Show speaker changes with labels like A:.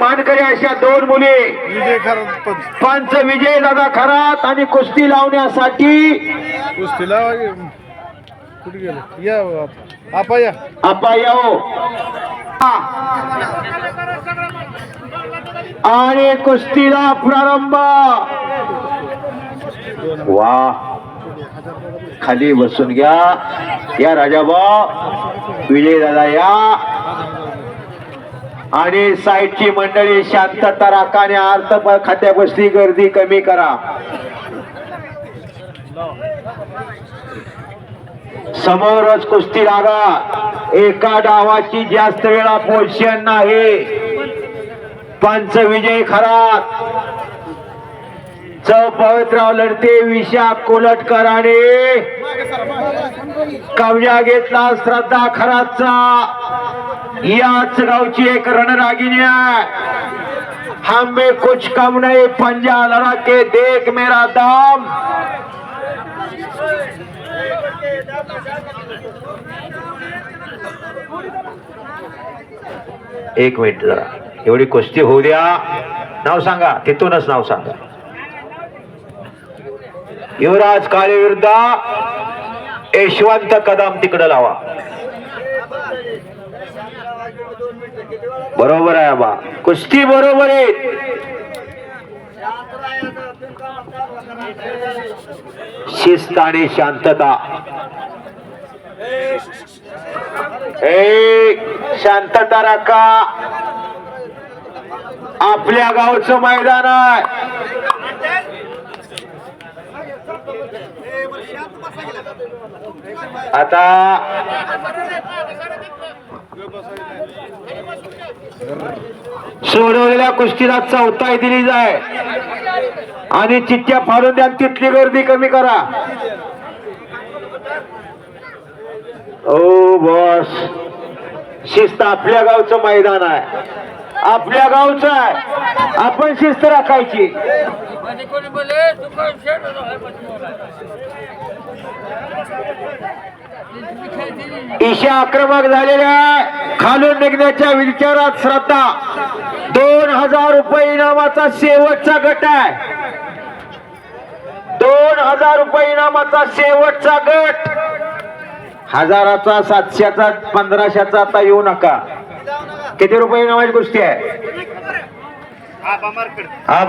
A: मानकरी अशा दोन मुली.
B: पंच
A: विजय दादा खरात आणि कुस्ती लावण्यासाठी.
B: कुस्तीला कुठे गेले? या आप- आपा या
A: आपा याओ आणि कुस्तीला प्रारंभ. वा. खाली बसून घ्या. या राजाभाऊ. विजय दादा या. आणि साईडची मंडळी शांतता राखाने आणि अर्थ खात्या बसली गर्दी कमी करा. समोरच कुस्ती लागा. एका डावाची जास्त वेळा पोझिशन नाही. पंच विजय खरा चौ पवित्रराव लढते विशा कोलटकराने कब्जा कवजा घेतला श्रद्धा खराचा याच गावची एक रणरागिनी आहे. हम में कुछ कम नहीं पंजा लड़ा के देख मेरा दाम। एक मिनिट जरा एवढी कुस्ती होऊ द्या. नाव सांगा तिथूनच नाव सांगा. युवराज काळे विरुद्ध यशवंत कदम तिकडे लावा. बरोबर आहे बा कुस्ती बरोबर आहे. शिस्त आणि शांतता. ए शांतता राखा. आपल्या गावचं मैदान आहे. आता सोडवलेल्या कुस्तीला चौथाई दिली जाय. आणि चिठ्ठ्या फाडून द्या तिथली गर्दी कमी करा. ओ बॉस शिस्त आपल्या गावचं मैदान आहे. आपल्या गावचा आहे. आपण शिस्त राखायची. ईशा आक्रमक झालेल्या खालून निघण्याच्या विचारात श्रद्धा. दोन हजार रुपये इनामाचा शेवटचा गट आहे. दोन हजार रुपये इनामाचा शेवटचा गट. हजाराचा सातशेचा पंधराशेचा आता येऊ नका. किती रुपये इनामाची गोष्टी आहे? हा